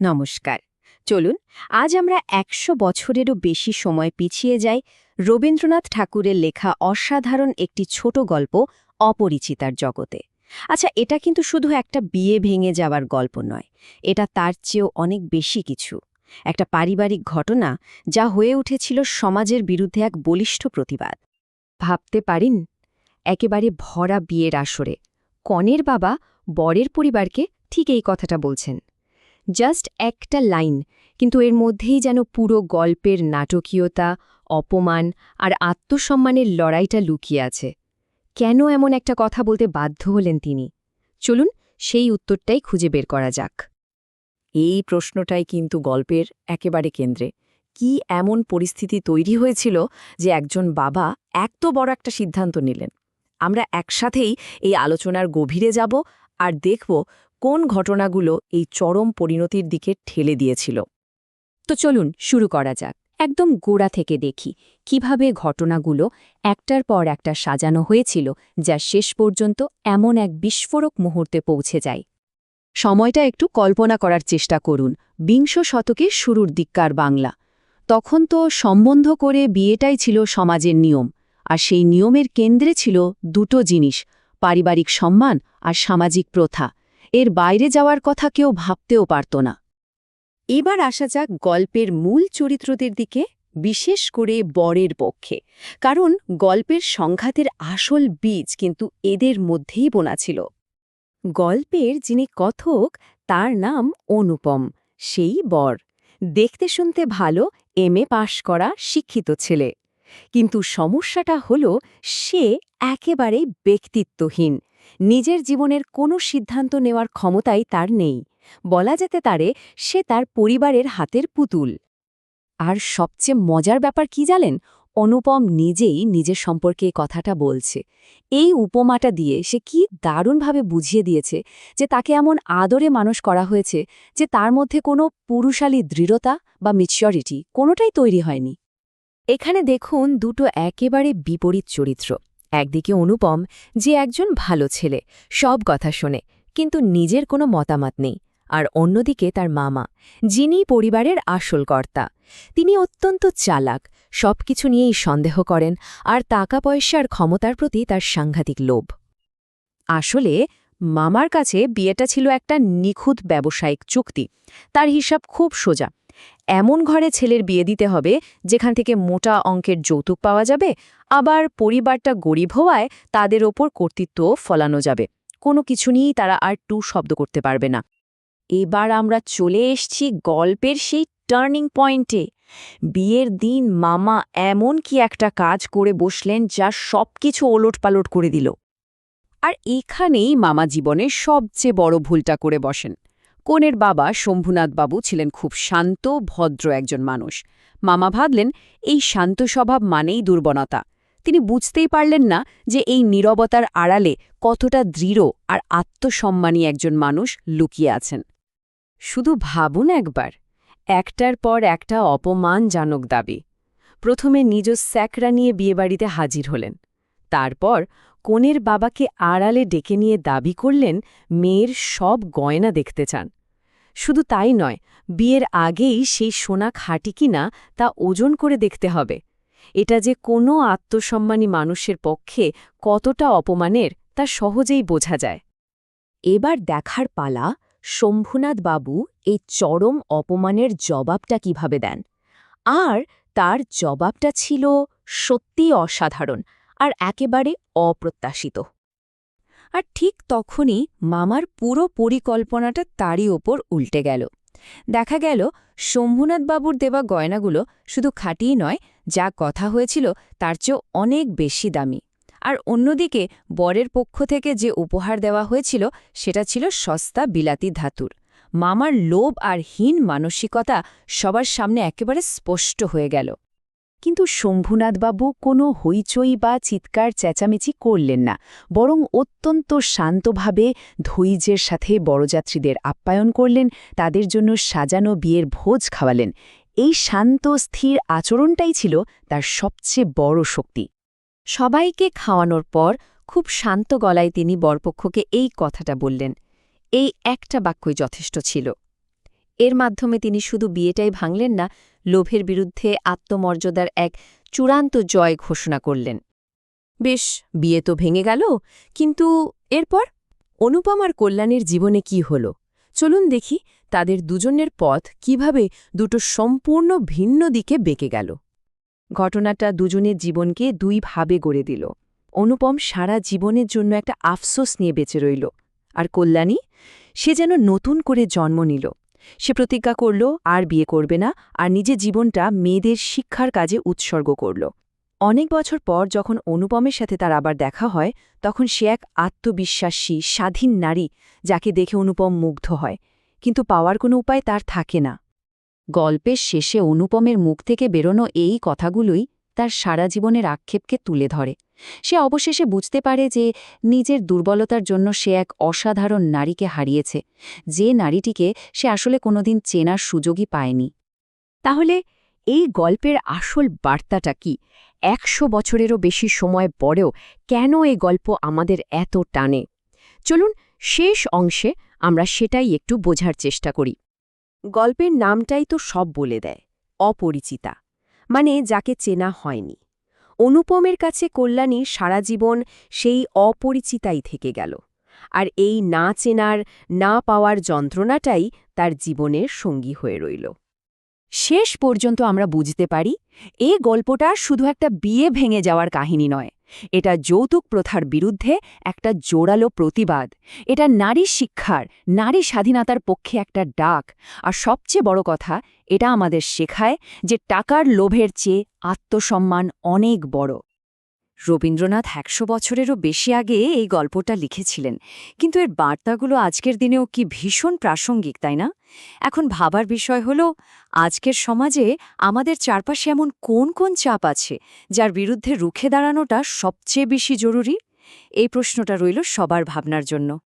নমস্কার। চলুন, আজ আমরা একশো বছরেরও বেশি সময় পিছিয়ে যাই রবীন্দ্রনাথ ঠাকুরের লেখা অসাধারণ একটি ছোট গল্প অপরিচিতার জগতে। আচ্ছা এটা কিন্তু শুধু একটা বিয়ে ভেঙে যাওয়ার গল্প নয়, এটা তার চেয়েও অনেক বেশি কিছু। একটা পারিবারিক ঘটনা যা হয়ে উঠেছিল সমাজের বিরুদ্ধে এক বলিষ্ঠ প্রতিবাদ। ভাবতে পারিন? একেবারে ভরা বিয়ের আসরে। কনের বাবা বরের পরিবারকে ঠিক এই কথাটা বলছেন। জাস্ট একটা লাইন, কিন্তু এর মধ্যেই যেন পুরো গল্পের নাটকীয়তা, অপমান আর আত্মসম্মানের লড়াইটা লুকিয়ে আছে। কেন এমন একটা কথা বলতে বাধ্য হলেন তিনি? চলুন সেই উত্তরটাই খুঁজে বের করা যাক। এই প্রশ্নটাই কিন্তু গল্পের একেবারে কেন্দ্রে। কি এমন পরিস্থিতি তৈরি হয়েছিল যে একজন বাবা এত বড় একটা সিদ্ধান্ত নিলেন? আমরা একসাথেই এই আলোচনার গভীরে যাব আর দেখব কোন ঘটনাগুলো এই চরম পরিণতির দিকে ঠেলে দিয়েছিল? তো চলুন শুরু করা যাক। একদম গোড়া থেকে দেখি কীভাবে ঘটনাগুলো একটার পর একটা সাজানো হয়েছিল যা শেষ পর্যন্ত এমন এক বিস্ফোরক মুহূর্তে পৌঁছে যায়। সময়টা একটু কল্পনা করার চেষ্টা করুন। বিংশ শতকে শুরুর দিককার বাংলা। তখন তো সম্বন্ধ করে বিয়েটাই ছিল সমাজের নিয়ম, আর সেই নিয়মের কেন্দ্রে ছিল দুটো জিনিস, পারিবারিক সম্মান আর সামাজিক প্রথা। এর বাইরে যাওয়ার কথা কেউ ভাবতেও পারত না। এবার আসা যাক গল্পের মূল চরিত্রদের দিকে, বিশেষ করে বরের পক্ষে। কারণ গল্পের সংঘাতের আসল বীজ কিন্তু এদের মধ্যেই বোনা ছিল। গল্পের যিনি কথক, তার নাম অনুপম, সেই বর। দেখতে শুনতে ভালো, এম এ পাশ করা শিক্ষিত ছেলে। কিন্তু সমস্যাটা হল সে একেবারেই ব্যক্তিত্বহীন। নিজের জীবনের কোনো সিদ্ধান্ত নেওয়ার ক্ষমতাই তার নেই। বলা যেতে পারে সে তার পরিবারের হাতের পুতুল। আর সবচেয়ে মজার ব্যাপার কি জানেন? অনুপম নিজেই নিজের সম্পর্কে কথাটা বলছে। এই উপমাটা দিয়ে সে কি দারুণভাবে বুঝিয়ে দিয়েছে যে তাকে এমন আদরে মানুষ করা হয়েছে যে তার মধ্যে কোনো পুরুষালী দৃঢ়তা বা মিচিওরিটি কোনোটাই তৈরি হয়নি। এখানে দেখুন দুটো একেবারে বিপরীত চরিত্র। একদিকে অনুপম, যে একজন ভালো ছেলে, সব কথা শোনে, কিন্তু নিজের কোনো মতামত নেই। আর অন্যদিকে তার মামা, যিনি পরিবারের আসল কর্তা। তিনি অত্যন্ত চালাক, সবকিছু নিয়েই সন্দেহ করেন, আর টাকা পয়সার ক্ষমতার প্রতি তার সাংঘাতিক লোভ। আসলে, মামার কাছে বিয়েটা ছিল একটা নিখুঁত ব্যবসায়িক চুক্তি। তার হিসাব খুব সোজা। এমন ঘরে ছেলের বিয়ে দিতে হবে, যেখান থেকে মোটা অঙ্কের যৌতুক পাওয়া যাবে, আবার পরিবারটা গরিব হওয়ায় তাদের ওপর কর্তৃত্ব ফলানো যাবে। কোনো কিছু নিয়েই তারা আর টু শব্দ করতে পারবে না। এবার আমরা চলে এসছি গল্পের সেই টার্নিং পয়েন্টে। বিয়ের দিন মামা এমন কি একটা কাজ করে বসলেন যা সব সবকিছু ওলটপালট করে দিল। আর এখানেই মামা জীবনের সবচেয়ে বড় ভুলটা করে বসেন। কনের বাবা শম্ভুনাথ বাবু ছিলেন খুব শান্ত, ভদ্র একজন মানুষ। মামা ভাবলেন, এই শান্ত স্বভাব মানেই দুর্বলতা। তিনি বুঝতেই পারলেন না যে এই নীরবতার আড়ালে কতটা দৃঢ় আর আত্মসম্মানী একজন মানুষ লুকিয়ে আছেন। শুধু ভাবুন একবার, একটার পর একটা অপমানজনক দাবি। প্রথমে নিজ স্যাকরা নিয়ে বিয়েবাড়িতে হাজির হলেন, তারপর কনের বাবাকে আড়ালে ডেকে নিয়ে দাবি করলেন মেয়ের সব গয়না দেখতে চান। শুধু তাই নয়, বিয়ের আগেই সেই সোনা খাঁটি কিনা তা ওজন করে দেখতে হবে। এটা যে কোনো আত্মসম্মানী মানুষের পক্ষে কতটা অপমানের তা সহজেই বোঝা যায়। এবার দেখার পালা, শম্ভুনাথ বাবু এই চরম অপমানের জবাবটা কীভাবে দেন? আর তার জবাবটা ছিল সত্যি অসাধারণ। আর একেবারে অপ্রত্যাশিত। আর ঠিক তখনই মামার পুরো পরিকল্পনাটা তারই ওপর উল্টে গেল। দেখা গেল, শম্ভুনাথবাবুর দেওয়া গয়নাগুলো শুধু খাটিয়ে নয়, যা কথা হয়েছিল তার চেয়েও অনেক বেশি দামি। আর অন্যদিকে বরের পক্ষ থেকে যে উপহার দেওয়া হয়েছিল, সেটা ছিল সস্তা বিলাতি ধাতুর। মামার লোভ আর হীন মানসিকতা সবার সামনে একেবারে স্পষ্ট হয়ে গেল। কিন্তু শম্ভুনাথবাবু কোনো হইচই বা চিৎকার চেঁচামেচি করলেন না, বরং অত্যন্ত শান্তভাবে ধৈর্যের সাথে বড়যাত্রীদের আপ্যায়ন করলেন, তাদের জন্য সাজানো বিয়ের ভোজ খাওয়ালেন। এই শান্ত, স্থির আচরণটাই ছিল তার সবচেয়ে বড় শক্তি। সবাইকে খাওয়ানোর পর খুব শান্ত গলায় তিনি বরপক্ষকে এই কথাটা বললেন, এই একটা বাক্যই যথেষ্ট ছিল। এর মাধ্যমে তিনি শুধু বিয়েটাই ভাঙলেন না লোভের বিরুদ্ধে আত্মমর্যাদার এক চূড়ান্ত জয় ঘোষণা করলেন। বেশ, বিয়ে তো ভেঙে গেল, কিন্তু এরপর? অনুপম আর কল্যাণের জীবনে কি হল? চলুন দেখি তাদের দুজনের পথ কীভাবে দুটো সম্পূর্ণ ভিন্ন দিকে বেঁকে গেল। ঘটনাটা দুজনের জীবনকে দুই ভাবে গড়ে দিল। অনুপম সারা জীবনের জন্য একটা আফসোস নিয়ে বেঁচে রইল, আর কল্যাণী, সে যেন নতুন করে জন্ম নিল। সে প্রতিজ্ঞা করল, আর বিয়ে করবে না। আর নিজের জীবনটা মেয়েদের শিক্ষার কাজে উৎসর্গ করল। অনেক বছর পর যখন অনুপমের সাথে তার আবার দেখা হয়, তখন সে এক আত্মবিশ্বাসী, স্বাধীন নারী, যাকে দেখে অনুপম মুগ্ধ হয়। কিন্তু পাওয়ার কোনো উপায় তার থাকে না। গল্পের শেষে অনুপমের মুখ থেকে বেরোনো এই কথাগুলোই তার সারা জীবনের আক্ষেপকে তুলে ধরে। সে অবশেষে বুঝতে পারে যে নিজের দুর্বলতার জন্য সে এক অসাধারণ নারীকে হারিয়েছে, যে নারীটিকে সে আসলে কোনোদিন চেনার সুযোগই পায়নি। তাহলে এই গল্পের আসল বার্তাটা কি? একশো বছরেরও বেশি সময় পরেও কেন এই গল্প আমাদের এত টানে? চলুন শেষ অংশে আমরা সেটাই একটু বোঝার চেষ্টা করি। গল্পের নামটাই তো সব বলে দেয়, অপরিচিতা। মানে যাকে চেনা হয়নি। অনুপমের কাছে কল্যাণী সারা জীবন সেই অপরিচিতাই থেকে গেল। আর এই না চেনার, না পাওয়ার যন্ত্রণাটাই তার জীবনের সঙ্গী হয়ে রইল। শেষ পর্যন্ত আমরা বুঝতে পারি, এ গল্পটা শুধু একটা বিয়ে ভেঙে যাওয়ার কাহিনী নয়। এটা যৌতুক প্রথার বিরুদ্ধে একটা জোরালো প্রতিবাদ। এটা নারী শিক্ষার, নারী স্বাধীনতার পক্ষে একটা ডাক। আর সবচেয়ে বড় কথা, এটা আমাদের শেখায় যে টাকার লোভের চেয়ে আত্মসম্মান অনেক বড়। রবীন্দ্রনাথ একশো বছরেরও বেশি আগে এই গল্পটা লিখেছিলেন। কিন্তু এর বার্তাগুলো আজকের দিনেও কি ভীষণ প্রাসঙ্গিক, তাই না? এখন ভাবার বিষয় হল, আজকের সমাজে আমাদের চারপাশে এমন কোন কোন চাপ আছে যার বিরুদ্ধে রুখে দাঁড়ানোটা সবচেয়ে বেশি জরুরি? এই প্রশ্নটা রইল সবার ভাবনার জন্য।